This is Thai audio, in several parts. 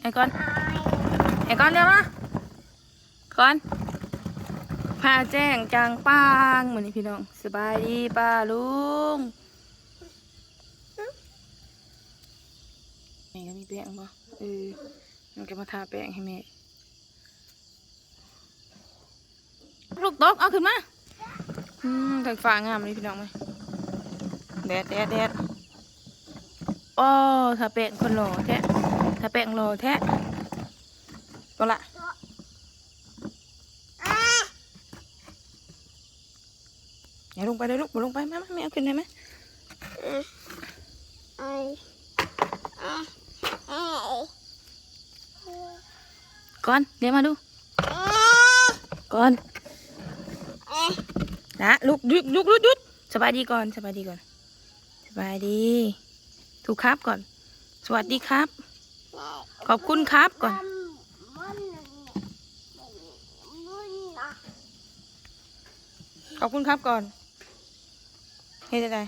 ไอ้ก้อนไอ้ก้อนเดี๋ยวมาก้อนพาแจ้งจางปางเหมือนนี้พี่น้องสบายดีป้าลุงแม่ก็มีแป้งบ่เออมันก็มาทาแป้งให้แม่ลูกตกเอาขึ้นมาอืมทางฟ้างามเลยพี่น้องไหมแดดแดดแดดโอ้ทาแป้งคนหล่อแท้ ทาแป้งหล่อแท้ก็ละอย่าลงไปเลยลูกบ่ลงไปมามาแม่เอาขึ้นได้ไหมก่อนเดี๋ยวมาดูก่อนนะลุกลุกลุกลุกลุกสบายดีก่อนสบายดีก่อนสบายดีถูกครับก่อน สวัสดีครับ ขอบคุณครับก่อน ขอบคุณครับก่อนเฮ็ดอะไร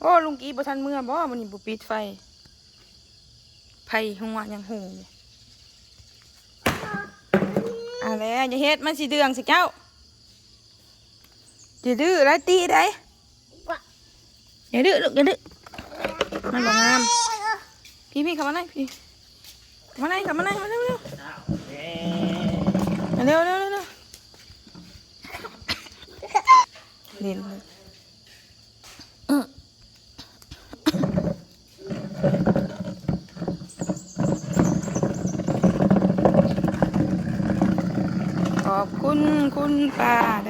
โอ้ลุงกี้บ่ทันเมื่อบ่มันนี่บ่ปิดไฟไฟหัวยังหูอยู่เอะไรอย่าเฮ็ดมันสิเดืองสิเจ้า อย่าดื้อไรตีได้อย่าดื้อลูกอย่าดื้อมันบ่งาม พี่พี่เข้ามาไหนพี่เข้ามาไหนเข้ามาไหนมาเร็วเร็วมาเร็วเร็วเร็วเร็วเล่นเลยอื้อขอบคุณคุณป้าเด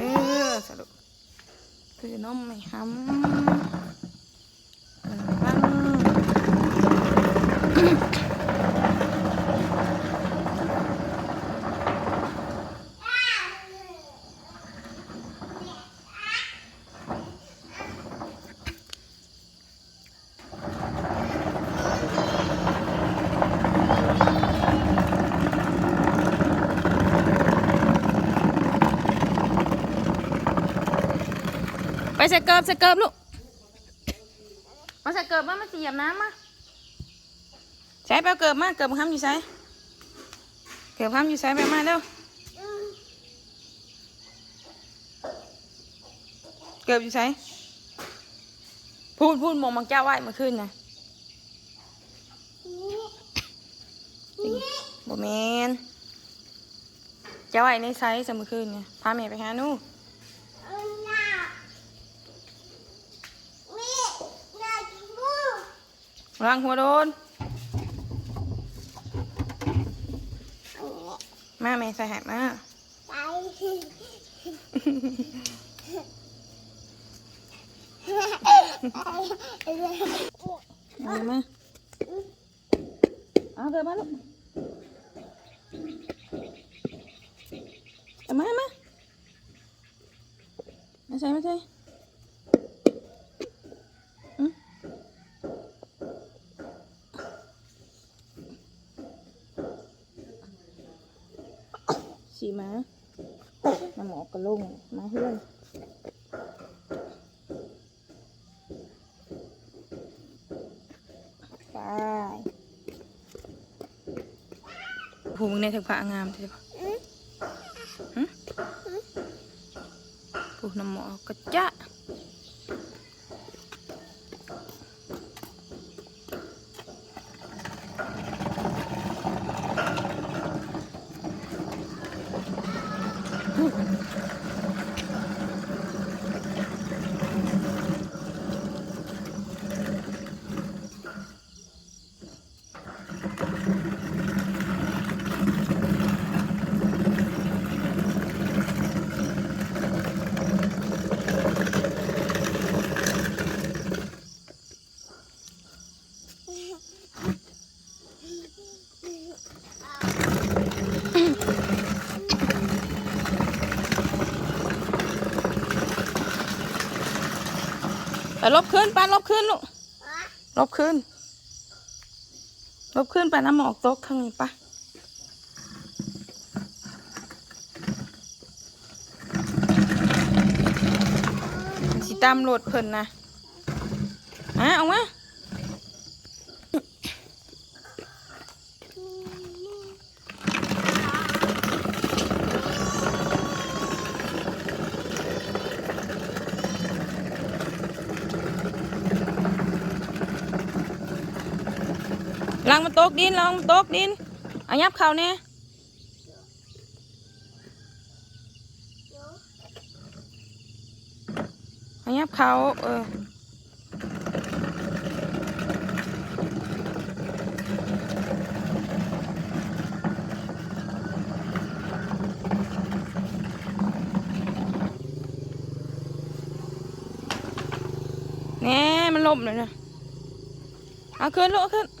้อสรุปคือ นมไม่ห้ำเออบ้าง ไปใส่เกิบใส่เกิบลูกมาใส่เกิบมามาสีเหยียบน้ำมาใช้ไปเอาเกิบมาเกิบห้ามอยู่ใช้เกิบห้ามอยู่ใช้ไปมาเร็วเกิบอยู่ใช้พูดพูดมองมังเจ้าไหวมาขึ้นนะบ่แมนเจ้าไหวในไซส์สมือขึ้นไงพาเมย์ไปหานู่ วางหัวโดน มาแม่ใส่แหบมาเอามาเอาเกิดมาลูกเอามามาไม่ใช่ไม่ใช่อืม สีมาน้ำหมอ กกระลงมาเพื่อนไปหูมึงในถึงพระงามใช่ปะหึผูน้ำหมอกกระจะ ไปลบขึ้นไปลบขึ้นลูกลบขึ้น ลบขึ้นไปน้ำหมอกตกข้างนี้ปะตามโหลดเพิ่นนะอะเอามา ลังมันตกดินลังมันตกดินเอายับเข่าเนี่ยเอายับเข่าเออแน่มันล่มเลยนะเอาขึ้นลูกเอาขึ้นนี่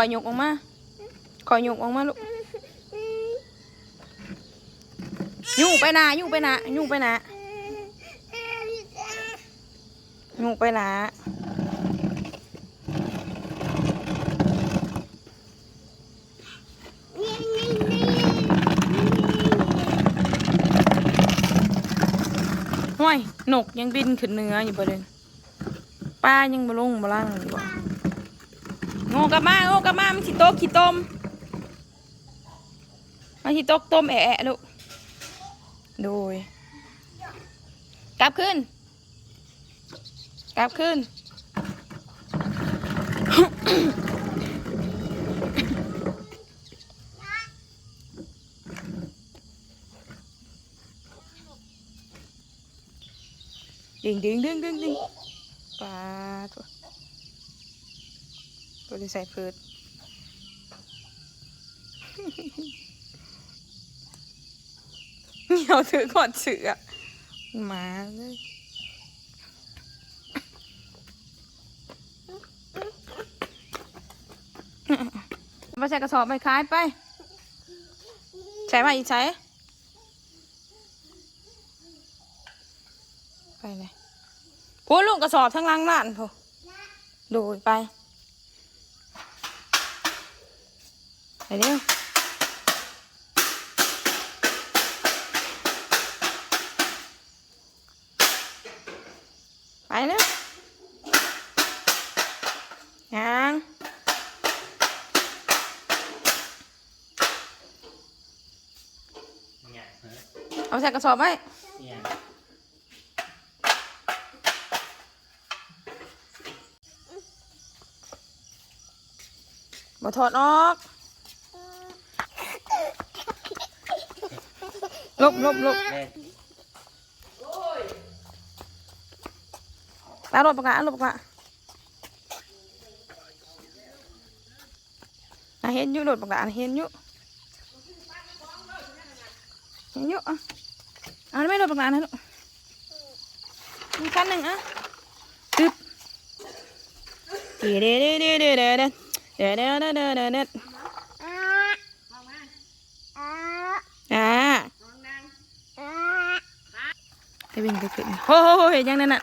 อยหยกออกมาคอยหยกออกมาลูกยุ่ไปหนายุ่ไปนายุ่ไปหนายุ่ไปนานี่นี่นี่ห้วยนกยังบินขึ้นเนื้ออยู่ประเด็นป้ายังมาลงมาล่างอยู่บ่ ง่กลับมาง่กลับมามันสิโต๊ะขี้ต้มมันสิโต๊ะต้มแอะลูกโดยกลับขึ้น กลับขึ้นดึงดึงดึงดึงดึงปลา ตัวตัวที่ใส่พืชเหนียวถือก่อนเสือหมาเลยมาใส่กระสอบไปขายไป ใช้มาอีกใช้ไปเลยพูดลุงกระสอบทั้งลังร้านพูดูไป เร็วไปเร็วยังเนี่ยเฮ้ยเอาใส่กระสอบไว้เนี่ยบ่ถอดออก ลบลบลบเล่นแล้วลบปากกาลบปากกาอะเห็นอยู่ลบปากกาเห็ ไปวิ่งไปขึ้นโอ้ยยังนั่นน่ะ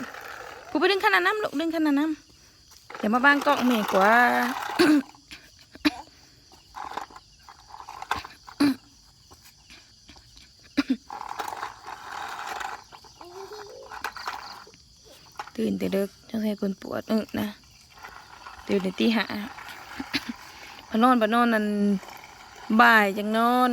กูไปดึงขนาดน้ำลูกดึงขนาดน้ำอย่ามาบางกล้องเมฆกว่าตื่นแต่เด็กจังใส่คนปวดเออนะตื่นในตีหาพนอนพนอนนั่นบ่ายจังนอน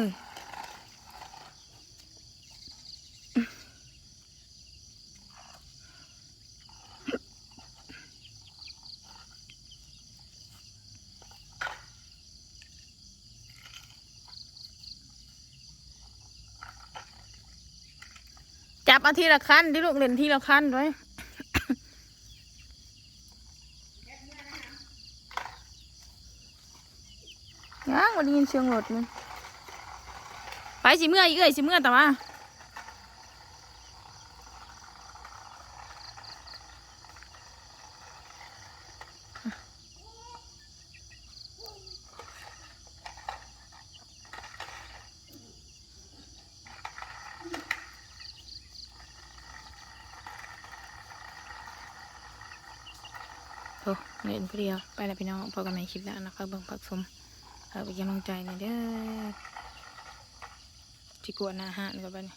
มาทีละคันที่ลูกเล่นทีละคันด้วยยังวันนี้ยินเสียงรถมันไปสิเมื่ออีกเอ้ยสิเมื่อแต่ว่า โอ้เล่นผู้เดียว ไปแล้วพี่น้องพอกันในคลิปแล้วนะคะเบิ่งพักสมเอาไปกำลังใจหน่อยเด้อจิกวนอาหารกันไปเนี่ย